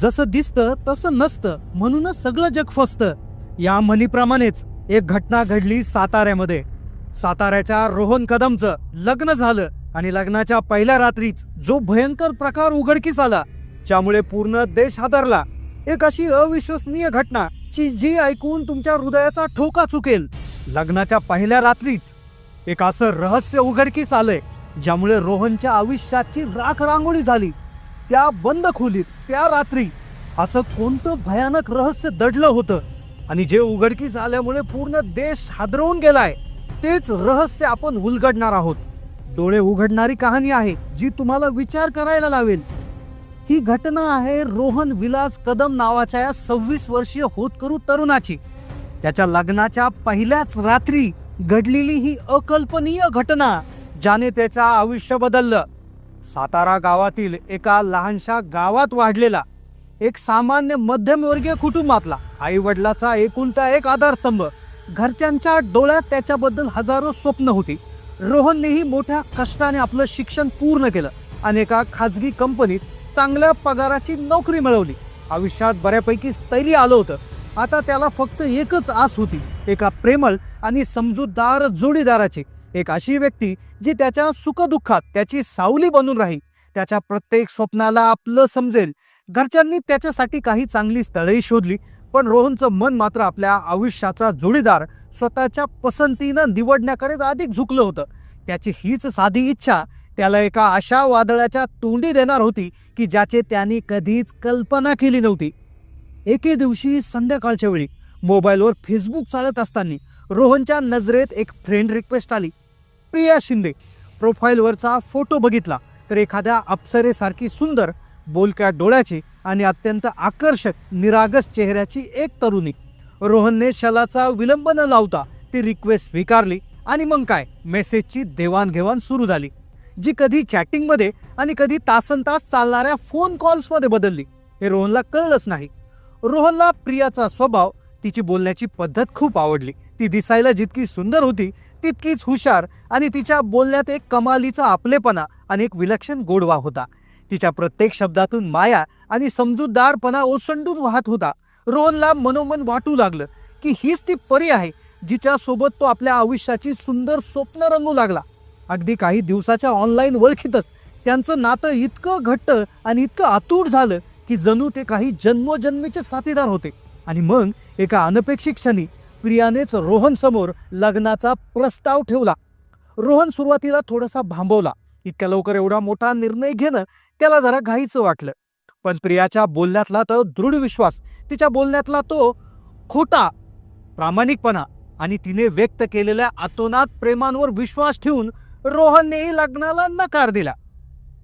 जसं दिसतं तसं नसतं म्हणूनच सगळं जग फसतं. या म्हणीप्रमाणेच एक घटना घडली साताऱ्यामध्ये. साताऱ्याच्या रोहन कदमचं लग्न झालं आणि लग्नाच्या पहिल्या रात्रीच जो भयंकर प्रकार उघडकीस आला ज्यामुळे पूर्ण देश हादरला. एक अशी अविश्वसनीय घटना जी जी ऐकून तुमच्या हृदयाचा ठोका चुकेल. लग्नाच्या पहिल्या रात्रीच एक असं रहस्य उघडकीस आलंय ज्यामुळे रोहनच्या आयुष्याची राख रांगोळी झाली. त्या बंद खोलीत त्या रात्री असं कोणतं भयानक रहस्य दडलं होतं? आणि जे उघडकीस आल्यामुळे पूर्ण देश हादरवून गेलाय तेच रहस्य आपण उलगडणार आहोत. डोळे उघडणारी कहाणी आहे जी तुम्हाला विचार करायला लावेल. ही घटना आहे रोहन विलास कदम नावाच्या या सव्वीस वर्षीय होतकरू तरुणाची. त्याच्या लग्नाच्या पहिल्याच रात्री घडलेली ही अकल्पनीय घटना ज्याने त्याचं आयुष्य बदललं. सातारा गावातील एका लहानशा गावात वाढलेला एक सामान्य मध्यमवर्गीय कुटुंबातला आई वडिलाचा एकुलता एक आधारस्तंभ. घरच्यांच्या डोळ्यात त्याच्याबद्दल हजारो स्वप्न होती. रोहननेही मोठ्या कष्टाने आपलं शिक्षण पूर्ण केलं आणि एका खाजगी कंपनीत चांगल्या पगाराची नोकरी मिळवली. आयुष्यात बऱ्यापैकी स्थैर्य आलं होतं. आता त्याला फक्त एकच आस होती. एका प्रेमळ आणि समजूतदार जोडीदाराची. एक अशी व्यक्ती जी त्याच्या सुखदुःखात त्याची सावली बनून राहील. त्याच्या प्रत्येक स्वप्नाला आपलं समजेल. घरच्यांनी त्याच्यासाठी काही चांगली स्थळेही शोधली पण रोहनचं मन मात्र आपल्या आयुष्याचा जोडीदार स्वतःच्या पसंतीनं निवडण्याकडे अधिक झुकलं होतं. त्याची हीच साधी इच्छा त्याला एका अशा वादळाच्या तोंडी देणार होती की ज्याचे त्यांनी कधीच कल्पना केली नव्हती. एके दिवशी संध्याकाळच्या वेळी मोबाईलवर फेसबुक चालत असताना रोहनच्या नजरेत एक फ्रेंड रिक्वेस्ट आली. प्रिया शिंदे. प्रोफाईलवरचा फोटो बघितला तर एखाद्या अप्सरेसारखी सुंदर बोलक्या डोळ्याची आणि अत्यंत आकर्षक निरागस चेहऱ्याची एक तरुणी. रोहनने शलाचा विलंब न लावता ती रिक्वेस्ट स्वीकारली आणि मग काय? मेसेजची देवाणघेवाण सुरू झाली. जी कधी चॅटिंगमध्ये आणि कधी तासन तास चालणाऱ्या फोन कॉल्समध्ये बदलली. हे रोहनला कळलंच नाही. रोहनला प्रियाचा स्वभाव तिची बोलण्याची पद्धत खूप आवडली. ती दिसायला जितकी सुंदर होती तितकीच हुशार आणि तिच्या बोलण्यात एक कमालीचा आपलेपणा आणि एक विलक्षण गोडवा होता. तिच्या प्रत्येक शब्दातून माया आणि समजूतदारपणा ओसंडून वाहत होता. रोहनला मनोमन वाटू लागलं की हीच ती परी आहे जिच्यासोबत तो आपल्या आयुष्याची सुंदर स्वप्न रंगू लागला. अगदी काही दिवसाच्या ऑनलाईन ओळखीतच त्यांचं नातं इतकं घट्ट आणि इतकं आतूट झालं की जणू ते काही जन्मोजन्मीचे साथीदार होते. आणि मग एका अनपेक्षित क्षणी प्रियानेच रोहनसमोर लग्नाचा प्रस्ताव ठेवला. रोहन सुरुवातीला थोडासा भांबवला. इतक्या लवकर एवढा मोठा निर्णय घेणं त्याला जरा घाईचं वाटलं. पण प्रियाच्या बोलण्यातला तो दृढ विश्वास तिच्या बोलण्यातला तो खोटा प्रामाणिकपणा आणि तिने व्यक्त केलेल्या अतोनात प्रेमांवर विश्वास ठेवून रोहननेही लग्नाला नकार दिला.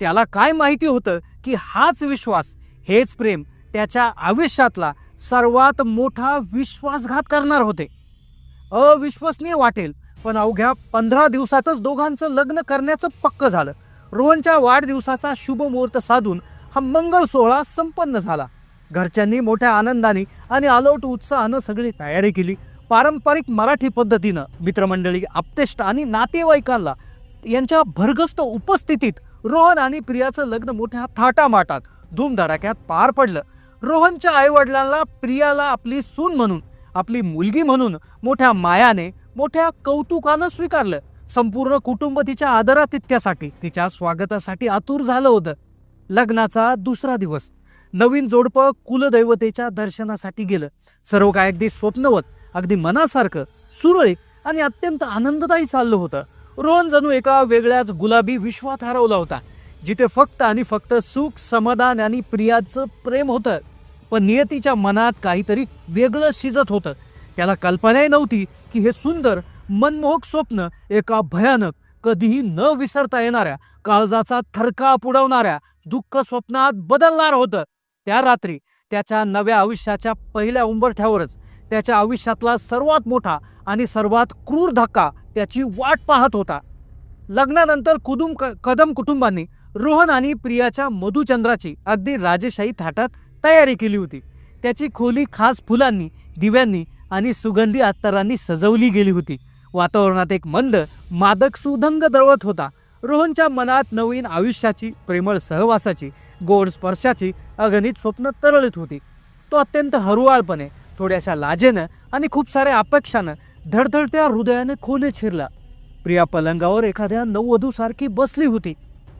त्याला काय माहिती होतं की हाच विश्वास हेच प्रेम त्याच्या आयुष्यातला सर्वात मोठा विश्वासघात करणार होते. अविश्वसनीय वाटेल पण अवघ्या पंधरा दिवसातच दोघांचं लग्न करण्याचं पक्क झालं. रोहनच्या वाढदिवसाचा शुभ मुहूर्त साधून हा मंगल सोहळा संपन्न झाला. घरच्यांनी मोठ्या आनंदाने आणि आलोट उत्साहानं सगळी तयारी केली. पारंपरिक मराठी पद्धतीनं मित्रमंडळी आप्तेष्ट आणि नातेवाईकांना यांच्या भरगस्त उपस्थितीत रोहन आणि प्रियाचं लग्न मोठ्या थाटामाटात धूमधडाक्यात पार पडलं. रोहनच्या आईवडिलांना प्रियाला आपली सून म्हणून आपली मुलगी म्हणून मोठ्या मायाने मोठ्या कौतुकानं स्वीकारलं. संपूर्ण कुटुंब तिच्या आदरातिथ्यासाठी तिच्या स्वागतासाठी आतुर झालं होतं. लग्नाचा दुसरा दिवस. नवीन जोडपं कुलदैवतेच्या दर्शनासाठी गेलं. सर्व काय अगदी स्वप्नवत अगदी मनासारखं सुरळीत आणि अत्यंत आनंददायी चाललं होतं. रोहन जणू एका वेगळ्याच गुलाबी विश्वात हरवला होता जिथे फक्त आणि फक्त सुख समाधान आणि प्रियाचं प्रेम होतं. पण नियतीच्या मनात काहीतरी वेगळं शिजत होतं. त्याला कल्पनाही नव्हती की हे सुंदर मनमोहक स्वप्न एका भयानक कधीही न विसरता येणाऱ्या काळजाचा थरका पुडवणाऱ्या दुःख स्वप्नात बदलणार होतं. त्या रात्री त्याच्या नव्या आयुष्याच्या पहिल्या उंबरठ्यावरच त्याच्या आयुष्यातला सर्वात मोठा आणि सर्वात क्रूर धक्का त्याची वाट पाहत होता. लग्नानंतर कुदुम क कदम कुटुंबांनी रोहन आणि प्रियाच्या मधुचंद्राची अगदी राजेशाही थाटात तयारी केली होती. त्याची खोली खास फुलांनी दिव्यांनी आणि सुगंधी अत्तरांनी सजवली गेली होती. वातावरणात एक मंद मादक सुधंग दळवत होता. रोहनच्या मनात नवीन आयुष्याची प्रेमळ सहवासाची गोड स्पर्शाची अगणित स्वप्न तरळत होती. तो अत्यंत हरुवाळपणे थोड्याशा लाजेनं आणि खूप साऱ्या अपेक्षानं धडधडत्या हृदयाने खोले शिरला. प्रिया पलंगावर एखाद्या नववधूसारखी बसली होती.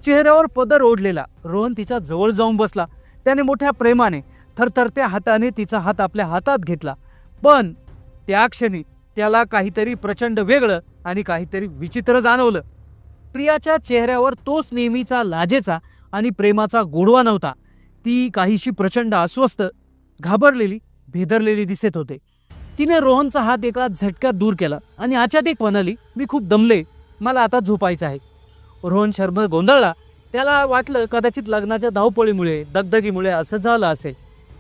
चेहऱ्यावर पदर ओढलेला. रोहन तिच्या जवळ जाऊन बसला. त्याने मोठ्या प्रेमाने थरथरत्या हाताने तिचा हात आपल्या हातात घेतला. पण त्या क्षणी त्याला काहीतरी प्रचंड वेगळं आणि काहीतरी विचित्र जाणवलं. प्रियाच्या चेहऱ्यावर तोच नेहमीचा लाजेचा आणि प्रेमाचा गोडवा नव्हता. ती काहीशी प्रचंड अस्वस्थ घाबरलेली भेदरलेली दिसत होते. तिने रोहनचा हात एका झटक्यात दूर केला आणि अचानक म्हणाली मी खूप दमले. मला आता झोपायचं आहे. रोहन शर्मा गोंधळला त्याला वाटलं कदाचित लग्नाच्या धावपळीमुळे दगदगीमुळे असं झालं असेल.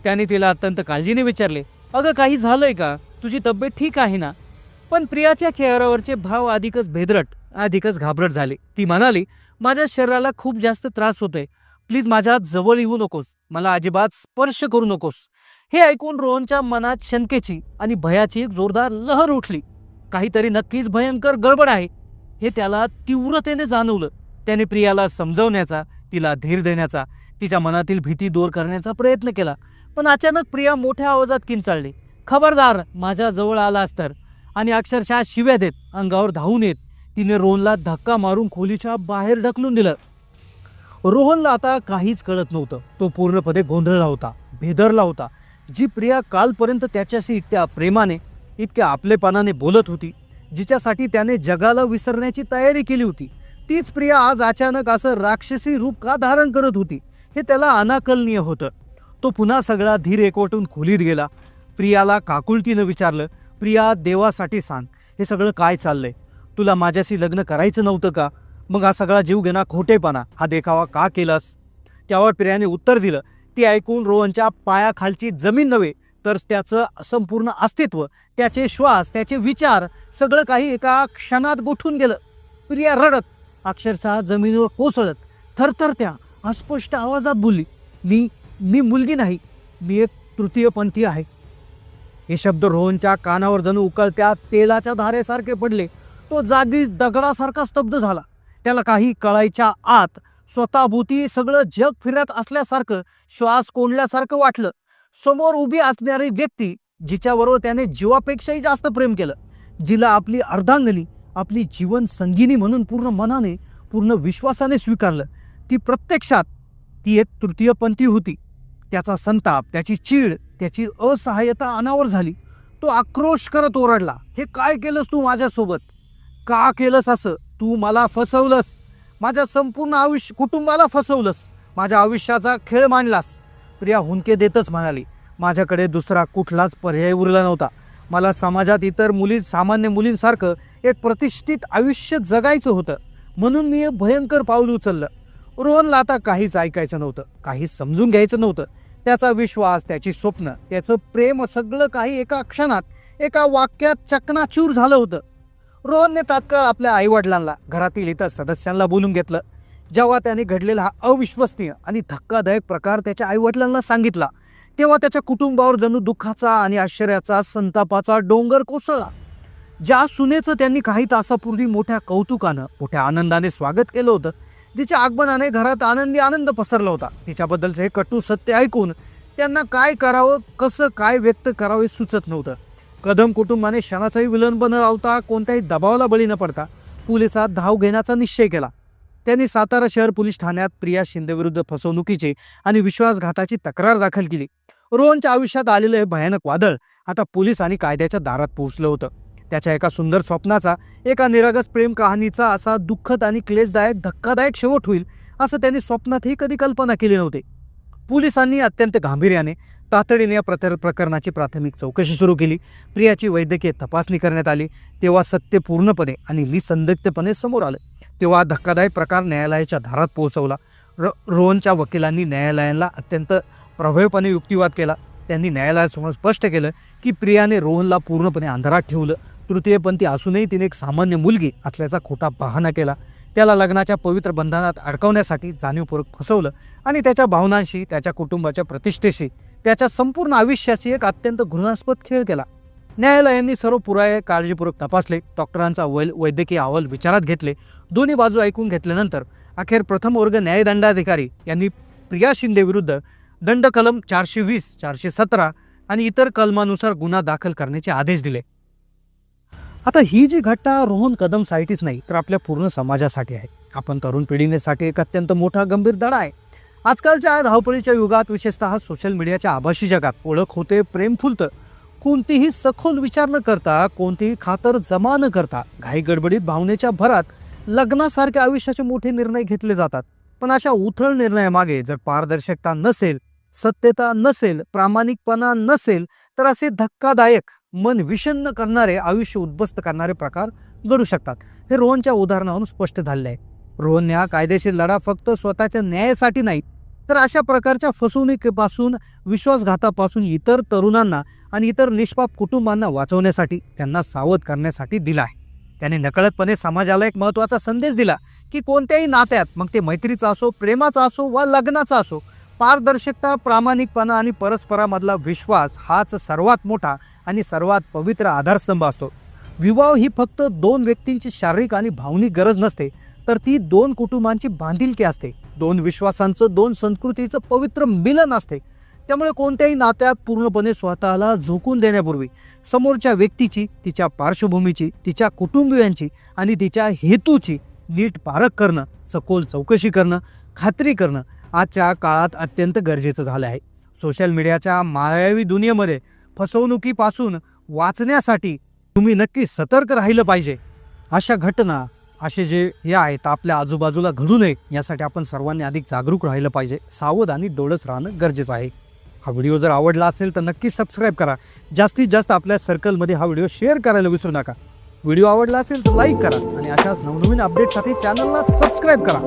त्याने तिला अत्यंत काळजीने विचारले अगं काही झालंय का? तुझी तब्येत ठीक आहे ना? पण प्रियाच्या चेहऱ्यावरचे भाव अधिकच भेदरट अधिकच घाबरट झाले. ती म्हणाली माझ्या शरीराला खूप जास्त त्रास होतोय. प्लीज माझ्या जवळ येऊ नकोस. मला अजिबात स्पर्श करू नकोस. हे ऐकून रोहनच्या मनात शंकेची आणि भयाची एक जोरदार लहर उठली. काहीतरी नक्कीच भयंकर गडबड आहे हे त्याला तीव्रतेने जाणवलं. त्याने प्रियाला समजवण्याचा तिला धीर देण्याचा तिच्या मनातील भीती दूर करण्याचा प्रयत्न केला. पण अचानक प्रिया मोठ्या आवाजात किंचाळली. खबरदार माझ्या जवळ आलास तर आणि अक्षरशः शिव्या देत अंगावर धावून येत. तिने रोहनला धक्का मारून खोलीच्या बाहेर ढकलून दिलं. रोहनला आता काहीच कळत नव्हतं. तो पूर्णपणे गोंधळला होता भेदरला होता. जी प्रिया कालपर्यंत त्याच्याशी इतक्या प्रेमाने इतक्या आपलेपणाने बोलत होती जिच्यासाठी त्याने जगाला विसरण्याची तयारी केली होती तीच प्रिया आज अचानक असं राक्षसी रूप का धारण करत होती हे त्याला अनाकलनीय होतं. तो पुन्हा सगळा धीर एकवटून खोलीत गेला. प्रियाला काकुळतीनं विचारलं प्रिया देवासाठी सांग हे सगळं काय चाललंय? तुला माझ्याशी लग्न करायचं नव्हतं का? मग हा सगळा जीव घेणा खोटेपणा हा देखावा का केलास? त्यावर प्रियाने उत्तर दिलं ती ऐकून रोहनच्या पायाखालची जमीन नव्हे तर त्याचं संपूर्ण अस्तित्व त्याचे श्वास त्याचे विचार सगळं काही एका क्षणात गोठून गेलं. प्रिया रडत अक्षरशः जमिनीवर कोसळत थरथर त्या अस्पष्ट आवाजात बोलली मी मी मुलगी नाही मी एक तृतीयपंथी आहे. हे शब्द रोहनच्या कानावर जणू उकळत्या तेलाच्या धारेसारखे पडले. तो जागी दगडासारखा स्तब्ध झाला. त्याला काही कळायच्या आत स्वतःभोवती सगळं जग फिरत असल्यासारखं श्वास कोंडल्यासारखं वाटलं. समोर उभी असणारी व्यक्ती जिच्याबरोबर त्याने जीवापेक्षाही जास्त प्रेम केलं जिला आपली अर्धांगली आपली जीवन संगिनी म्हणून पूर्ण मनाने पूर्ण विश्वासाने स्वीकारलं. ती प्रत्यक्षात ती एक तृतीयपंथी होती. त्याचा संताप त्याची चीड त्याची असहाय्यता अनावर झाली. तो आक्रोश करत ओरडला हे काय केलंस तू माझ्यासोबत? का केलंस असं? तू मला फसवलंस. माझ्या संपूर्ण आयुष्य कुटुंबाला फसवलंस. माझ्या आयुष्याचा खेळ मांडलास. प्रिया हुंके देतच म्हणाली माझ्याकडे दुसरा कुठलाच पर्याय उरला नव्हता. मला समाजात इतर मुली सामान्य मुलींसारखं एक प्रतिष्ठित आयुष्य जगायचं होतं. म्हणून मी एक भयंकर पाऊल उचललं. रोहनला आता काहीच ऐकायचं नव्हतं. काहीच समजून घ्यायचं नव्हतं. त्याचा विश्वास त्याची स्वप्न त्याचं प्रेम सगळं काही एका क्षणात एका वाक्यात चकनाचूर झालं होतं. रोहनने तात्काळ आपल्या आईवडिलांना घरातील इतर सदस्यांना बोलून घेतलं. जेव्हा त्याने घडलेला हा अविश्वसनीय आणि धक्कादायक प्रकार त्याच्या आईवडिलांना सांगितला तेव्हा त्याच्या कुटुंबावर जणू दुःखाचा आणि आश्चर्याचा संतापाचा डोंगर कोसळला. ज्या सुनेचं त्यांनी काही तासापूर्वी मोठ्या कौतुकानं मोठ्या आनंदाने स्वागत केलं होतं तिच्या आगमनाने घरात आनंदी आनंद पसरला होता. तिच्याबद्दलचं हे कटू सत्य ऐकून त्यांना काय करावं कसं काय व्यक्त करावं हे सुचत नव्हतं. कदम कुटुंबाने क्षणाचाही विलंब न लावता कोणत्याही दबावाला बळी न पडता पोलिसात धाव घेण्याचा निश्चय केला. त्यांनी सातारा शहर पोलीस ठाण्यात प्रिया शिंदेविरुद्ध फसवणुकीची आणि विश्वासघाताची तक्रार दाखल केली. रोहनच्या आयुष्यात आलेलं हे भयानक वादळ आता पोलीस आणि कायद्याच्या दारात पोहोचलं होतं. त्याच्या एका सुंदर स्वप्नाचा एका निरागस प्रेम कहाणीचा असा दुःखद आणि क्लेशदायक धक्कादायक शेवट होईल असं त्यांनी स्वप्नातही कधी कल्पना केली नव्हती. पोलिसांनी अत्यंत गांभीर्याने तातडीने या प्रतर प्रकरणाची प्राथमिक चौकशी सुरू केली. प्रियाची वैद्यकीय तपासणी करण्यात आली. तेव्हा सत्य पूर्णपणे आणि निसंदिग्धपणे समोर आलं. तेव्हा धक्कादायक प्रकार न्यायालयाच्या धारात पोहोचवला. र रोहनच्या वकिलांनी न्यायालयाला अत्यंत प्रभावीपणे युक्तिवाद केला. त्यांनी न्यायालयासमोर स्पष्ट केलं की प्रियाने रोहनला पूर्णपणे अंधारात ठेवलं. तृतीयपंथी असूनही तिने एक सामान्य मुलगी असल्याचा खोटा बहाणा केला. त्याला लग्नाच्या पवित्र बंधनात अडकवण्यासाठी जाणीवपूर्वक फसवलं आणि त्याच्या भावनांशी त्याच्या कुटुंबाच्या प्रतिष्ठेशी त्याच्या संपूर्ण आयुष्याशी एक अत्यंत घृणास्पद खेळ केला. न्यायालयांनी सर्व पुरावे काळजीपूर्वक तपासले. डॉक्टरांचा वैल वैद्यकीय अहवाल विचारात घेतले. दोन्ही बाजू ऐकून घेतल्यानंतर अखेर प्रथम वर्ग न्यायदंडाधिकारी यांनी प्रिया शिंदेविरुद्ध दंड कलम चारशे वीस चारशे सतरा आणि इतर कलमानुसार गुन्हा दाखल करण्याचे आदेश दिले. आता ही जी घटना रोहन कदमसाठीच नाही तर आपल्या पूर्ण समाजासाठी आहे. आपण तरुण पिढीनेसाठी एक अत्यंत मोठा गंभीर दडा आहे. आजकालच्या धावपळीच्या युगात विशेषतः सोशल मीडियाच्या आभासी जगात ओळख होते प्रेम फुलतं. कोणतीही सखोल विचार न करता कोणतीही खातर जमा न करता घाई गडबडीत भावनेच्या भरात लग्नासारख्या आयुष्याचे मोठे निर्णय घेतले जातात. पण अशा उथळ निर्णयामागे जर पारदर्शकता नसेल सत्यता नसेल प्रामाणिकपणा नसेल तर असे धक्कादायक मन विषन्न करणारे आयुष्य उद्ध्वस्त करणारे प्रकार घडू शकतात. हे रोहनच्या उदाहरणावरून स्पष्ट झाले आहे रोहनने हा कायदेशीर लढा फक्त स्वतःच्या न्यायासाठी नाही तर अशा प्रकारच्या फसवणुकीपासून विश्वासघातापासून इतर तरुणांना आणि इतर निष्पाप कुटुंबांना वाचवण्यासाठी त्यांना सावध करण्यासाठी दिला आहे. त्याने नकळतपणे समाजाला एक महत्त्वाचा संदेश दिला की कोणत्याही नात्यात मग ते मैत्रीचा असो प्रेमाचा असो वा लग्नाचा असो पारदर्शकता प्रामाणिकपणा आणि परस्परामधला विश्वास हाच सर्वात मोठा आणि सर्वात पवित्र आधारस्तंभ असतो. विवाह ही फक्त दोन व्यक्तींची शारीरिक आणि भावनिक गरज नसते तर ती दोन कुटुंबांची बांधिलकी असते. दोन विश्वासांचं दोन संस्कृतीचं पवित्र मिलन असते. त्यामुळे कोणत्याही नात्यात पूर्णपणे स्वतःला झोकून देण्यापूर्वी समोरच्या व्यक्तीची तिच्या पार्श्वभूमीची तिच्या कुटुंबियांची आणि तिच्या हेतूची नीट पारख करणं सखोल चौकशी करणं खात्री करणं आजच्या काळात अत्यंत गरजेचं झालं आहे. सोशल मीडियाच्या मायावी दुनियेमध्ये फसवणुकीपासून वाचण्यासाठी तुम्ही नक्की सतर्क राहिलं पाहिजे. अशा घटना असे जे हे आहेत आपल्या आजूबाजूला घडू नये यासाठी आपण सर्वांनी अधिक जागरूक राहिलं पाहिजे. सावध आणि डोळस राहणं गरजेचं आहे. हा व्हिडिओ जर आवडला असेल तर नक्की सबस्क्राईब करा. जास्तीत जास्त आपल्या सर्कलमध्ये हा व्हिडिओ शेअर करायला विसरू नका. व्हिडिओ आवडला असेल तर लाईक करा आणि अशाच नवनवीन अपडेटसाठी चॅनलला सबस्क्राईब करा.